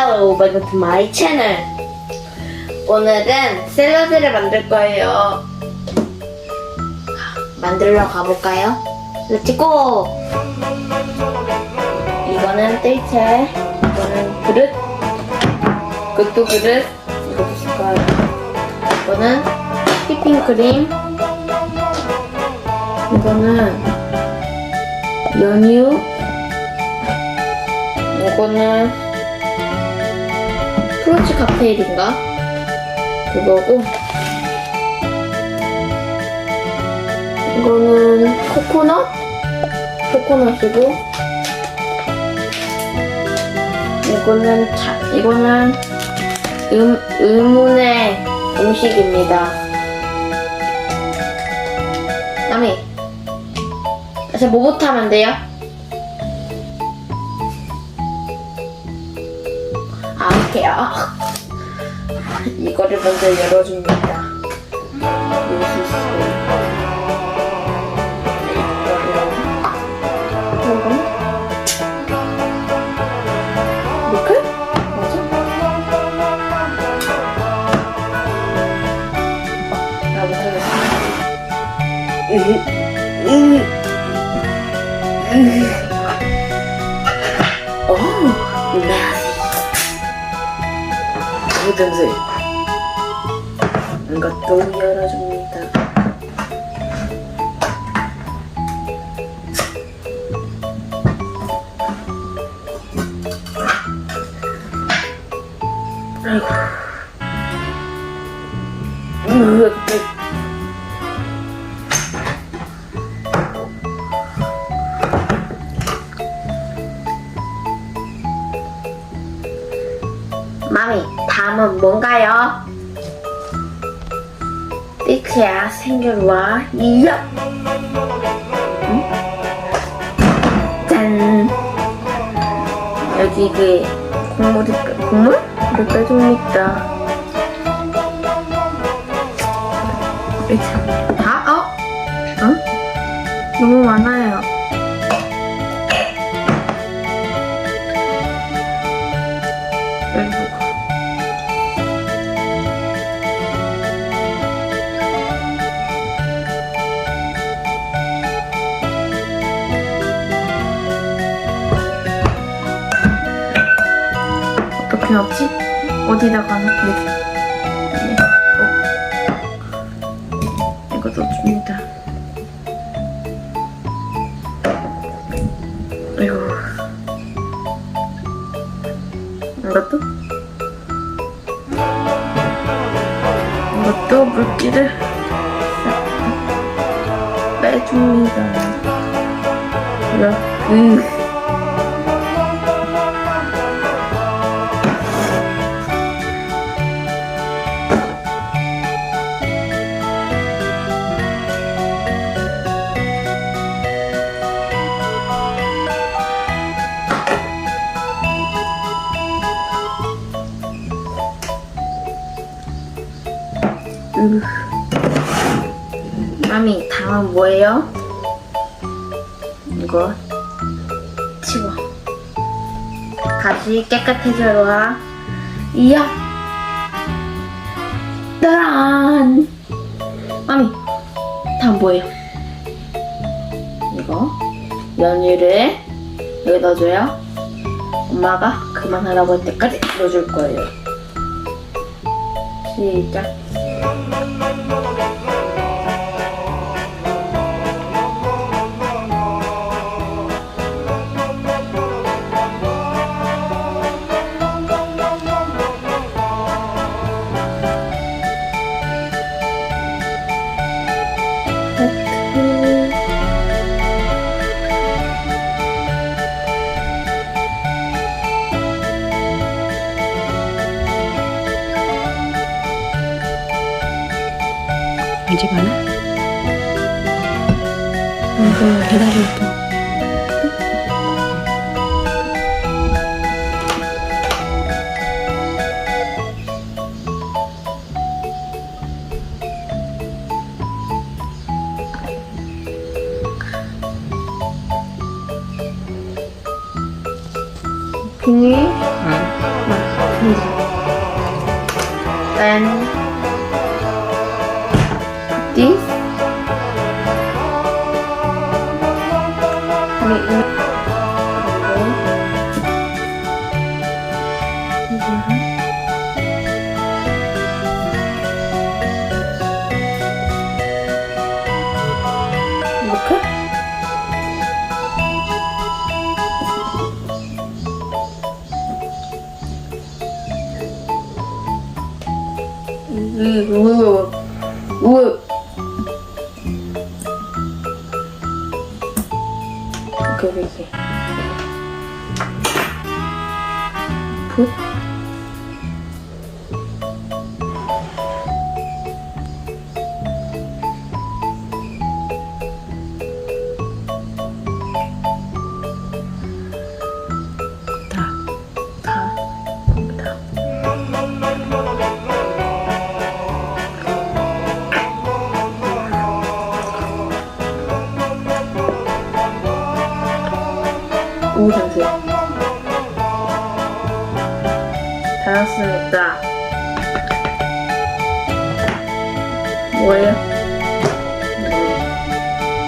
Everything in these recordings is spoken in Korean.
Hello, welcome to my channel. 오늘은 샐러드를 만들 거예요. 만들러 가볼까요? 렛츠고! 이거는 뜰채, 이거는 그릇, 그것도 그릇, 이것도 숟가락, 이거는 휘핑크림, 이거는 연유, 이거는 프로치 칵테일인가? 그거고 이거는 코코넛? 코코넛이고 이거는 자, 이거는 음, 의문의 음식입니다. 남이 저 뭐부터 하면 돼요? 아, 이렇게요. 이거를 먼저 열어줍니다. 열 무든지 이것도 열어줍니다. 아이고. 뭔가요? 띠크야, 생겨와, 이야! 응? 짠! 여기 그, 국물이, 빼- 국물? 를 빼줍니다. 이렇게. 다? 어? 응? 너무 많아요. 그 어디다가? 네. 어. 이거 넣어줍니다. 아이고. 이것도? 이것도 물기를 싹 빼줍니다. 이렇게. 마미, 다음은 뭐예요? 이거 치워. 다시 깨끗해져로 와. 이야. 따란. 마미, 다음 뭐예요? 이거 연유를 여기 넣어줘요. 엄마가 그만하라고 할 때까지 넣어줄 거예요. 시작. 가지가 않아? 아이고 배달이 오빠 비니 응. 응. 짠. 你 오케이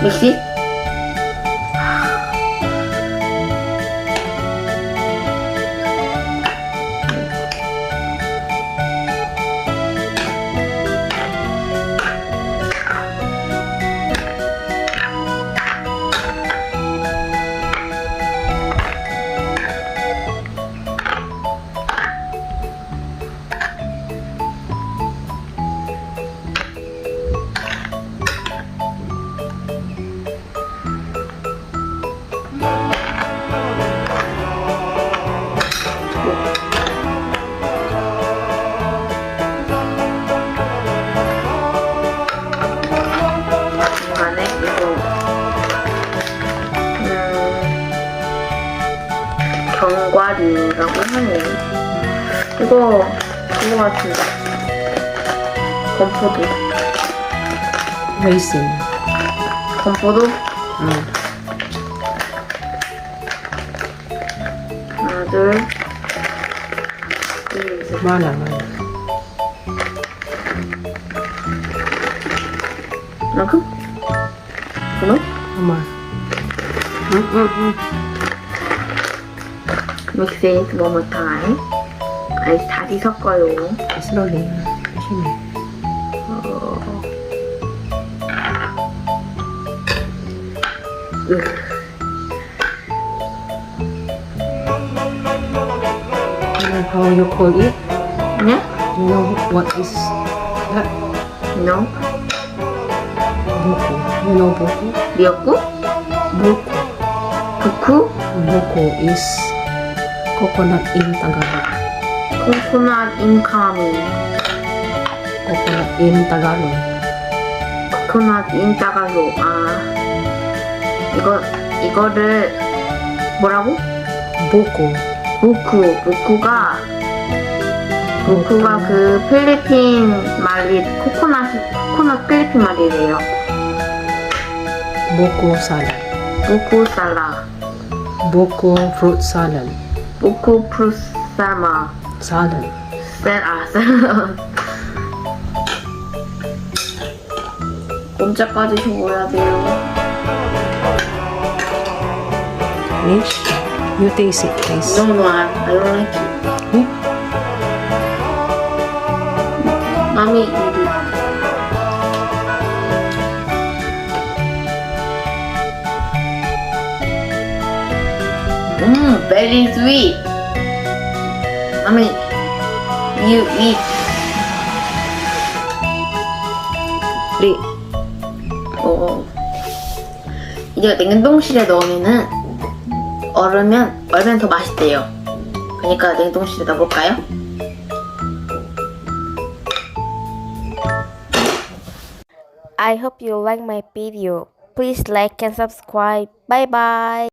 잘했습니 견과류라고 하네요. 이거 그거 같은데 건포도 레이신. 건포도 응. 하나 둘 둘, 셋. 많아, 많아. 이만큼? 그놈? 엄마. 응, 응, 응. Mix it one more time. 아이 다시 섞어요. slowly. 조심해. 어... 으, how you call it? 네? You know what is that? No? Boku. You know boku? 미역국? Boku. 부쿠? Boku is coconut in Tagalog. 코코넛 인카미 Coconut in Tagalog. 코코넛 인따가로 아 이거 이거를 뭐라고? Boku. 부쿠 부쿠가 부쿠가 그 필리핀 말이 코코넛 코코넛 필리핀 말이래요 Boku salad. 부쿠 살라 Boku fruit salad. 부쿠 프루사마 Salad. 셀아 샐러드 문자까지 적어야 돼요 Nish, you taste it, please. No, no, I, I don't like it. Hmm? Mommy, eat it. Mmm, very sweet. Mommy, you eat. 우리 어 이제 냉동실에 넣으면은 얼으면 얼면 더 맛있대요. 그러니까 냉동실에 넣어볼까요? I hope you like my video. Please like and subscribe. Bye bye.